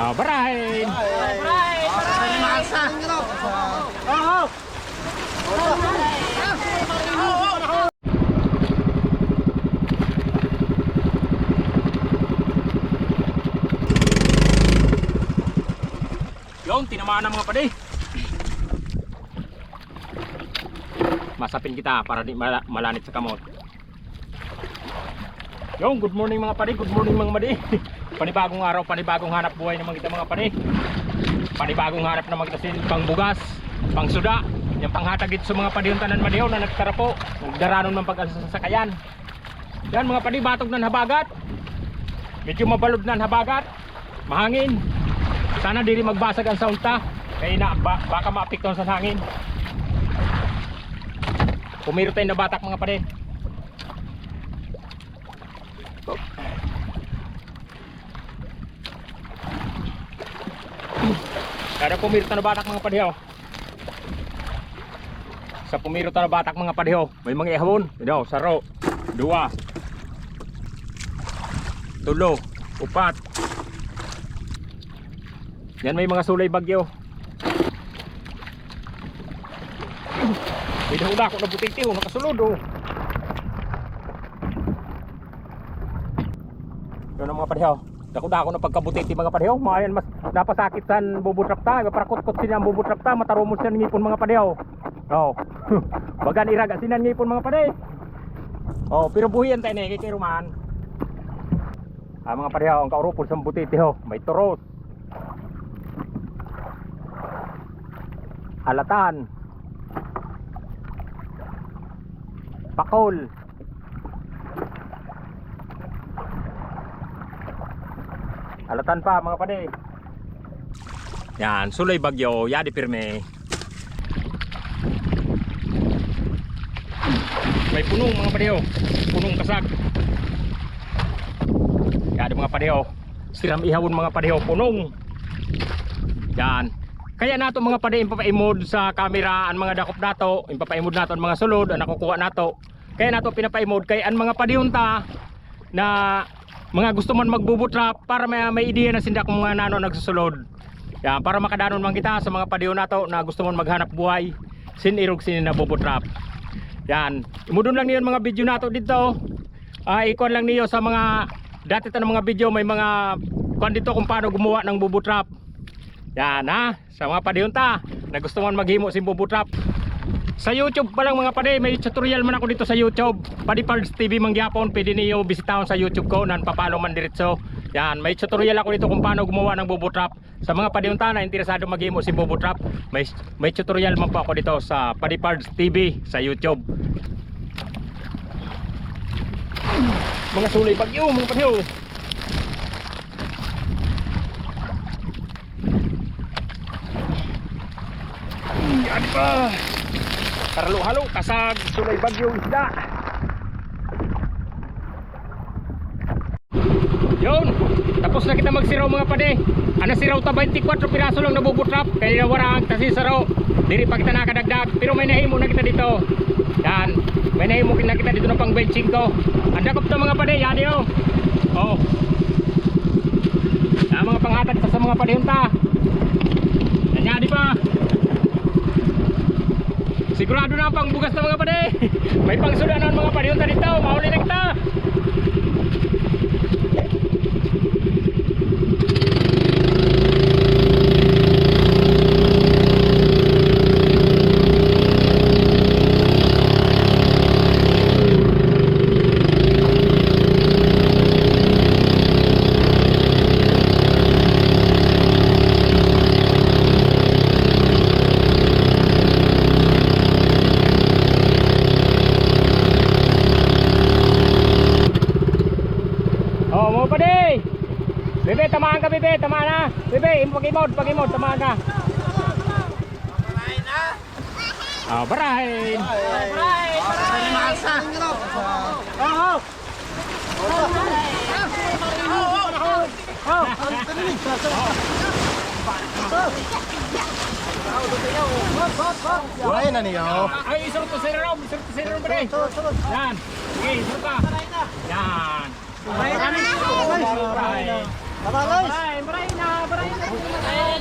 Ah, barahin. Yung, tinamaan ng mga pade. Masapin kita para di mala- malanit sa kamot. Yung, good morning mga pade, good morning mga madi. Panibagong araw, panibagong hanap buhay naman kita mga pade. Panibagong hanap naman kita sin pang bugas, pang suda, yung panghatagit sa mga padihon tanan madiyaw na nagtarapo, nagdaranon ng pag-asasakayan. Yan mga pade, batog ng habagat. Medyo mabalod ang habagat. Mahangin. Sana dili magbasag ang sound ta. Kaya na ba, baka maapektuhan sa hangin. Pumiro tayo na batak mga pade. Kada pumiro tayo na batak mga padiho. Sa pumiro tayo na batak mga padiho, may mga ihawon. Ito, saro, dua, tulo, upat, yan may mga sulay bagyo. May dahuda ako na butiti oh, nakasulod oh. Yun ang mga padihaw. Dakuda ako na pagkabutiti mga padihaw. Maayan mas napasakit san bubutrak ta. Parakot-kot siya ang bubutrak ta. Matarumos siya ng ngipon mga padihaw. Oh. Bagan iraga sinan ngipon mga padihaw. Oh, pero buhiyan tayo ni kay Ruman. Ah, mga padihaw, ang kaurupod sa butiti ho. May turos. Halatan Pakol Halatan pa mga pade Yan, sulay bagyo, yadi pirme. May punong mga padeo Punong kasag. Yadi mga padeo Siram ihawon mga padeo, punong. Yan. Kaya nato mga pade ipapaimod sa camera ang mga dakop nato, ipapaimod nato ang mga sulod, ang nakukuha nato. Kaya nato pinapaimod kay ang mga padihunta na mga gusto man magbubutrap para may, may ideya na sinda kung mga nano nagsusulod. Yan, para makadanon man kita sa mga padihon nato na gusto man maghanap buhay, sinirog sinin na bubutrap. Yan, imudon lang niyo mga video nato dito. Ay ikon lang niyo sa mga dati ta ng mga video may mga kwan dito kung paano gumawa ng bubutrap. Yan ha, sa mga padihunta na gusto man maghimo si Bubu Trap. Sa YouTube pa lang mga pade, may tutorial man ako dito sa YouTube. Padi Pards TV mangyapon, pwede niyo bisitahon sa YouTube ko nan papalo man diretso. Yan, may tutorial ako dito kung paano gumawa ng Bubu Trap. Sa mga padihunta na interesado maghimo si Bubu Trap, may may tutorial man po ako dito sa Padi Pards TV sa YouTube. Mga sulay bagyo, mga padyo. Yan pa. Karalo-halo, kasag, sulay bagyo, isda. Yun, tapos na kita magsiraw mga pade. Ana siraw ta 24 piraso lang nabubutrap. Kaya warang kasi saraw. Diri pa kita nakadagdag. Pero may nahimo na kita dito. Yan, may nahimo na kita dito na pang 25. Ang dakop to mga pade, yan yun. Oh. Yan mga panghatag sa mga padehunta. Yan yan, di pa. Sigurado na pang bugas na mga pade. May pangsudanan mga padihunta dito. Mauli na kita. Oh, mo pa di. Bebe, tamaan ka bebe, tamaan na. Bebe, pag-imod, pag-imod, tamaan ka. Ah, barahin. Ay na niyo. Ay, isurot to sa rom, isurot to sa rom bere. Yan. Sige, isurot ka. Yan. Barahin. Tara guys! Maray, maray na! Maray na!